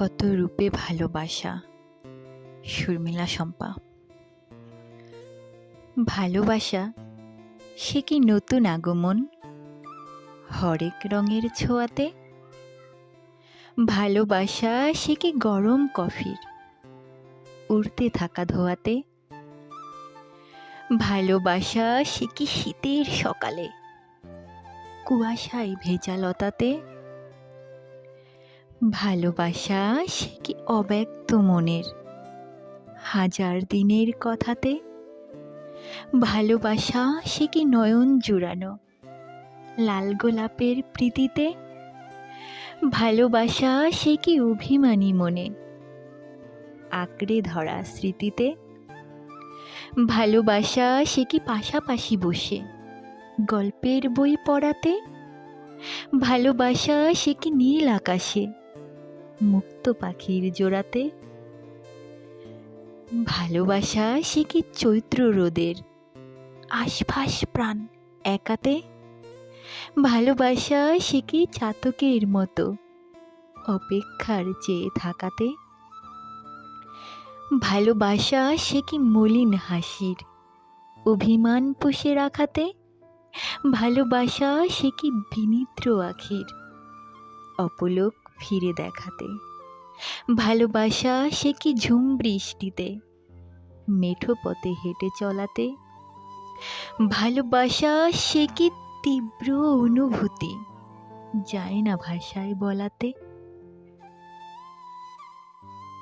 কত রূপে ভালোবাসা, শর্মিলা শম্পা। ভালোবাসা, সে কি নতুন আগমন, হরেক রঙের ছোঁয়াতে? ভালোবাসা, সে কি গরম কফির, উড়তে থাকা ধোয়াতে? ভালোবাসা, সে কি শীতের সকালে, কুয়াশায় ভেজা লতাতে? ভালোবাসা সে কি অব্যক্ত মনের? হাজার দিনের কথাতে ভালোবাসা সে কি নয়ন জুড়ানো? লাল গোলাপের প্রীতিতে ভালোবাসা সে কি অভিমানী মনে? আঁকড়ে ধরা স্মৃতিতে ভালোবাসা সে কি পাশাপাশি বসে? গল্পের বই পড়াতে ভালোবাসা সে কি নীল আকাশে? মুক্ত পাখির জোড়াতে। ভালোবাসা সে কি চৈত্র রোদের? আশফাস প্রাণ একাতে? ভালোবাসা সে কি চাতকের মতো? অপেক্ষার চেয়ে থাকাতে? ভালোবাসা সে কি মলিন হাসির অভিমান পুষে রাখাতে? ভালোবাসা সে কি বিনিদ্র আখির? অপলোক ফিরে দেখাতে। ভালোবাসা সে কি ঝুম বৃষ্টিতে, মেঠো পথে হেঁটে চলাতে। ভালোবাসা সে কি তীব্র অনুভূতি, যায় না ভাষায় বলাতে।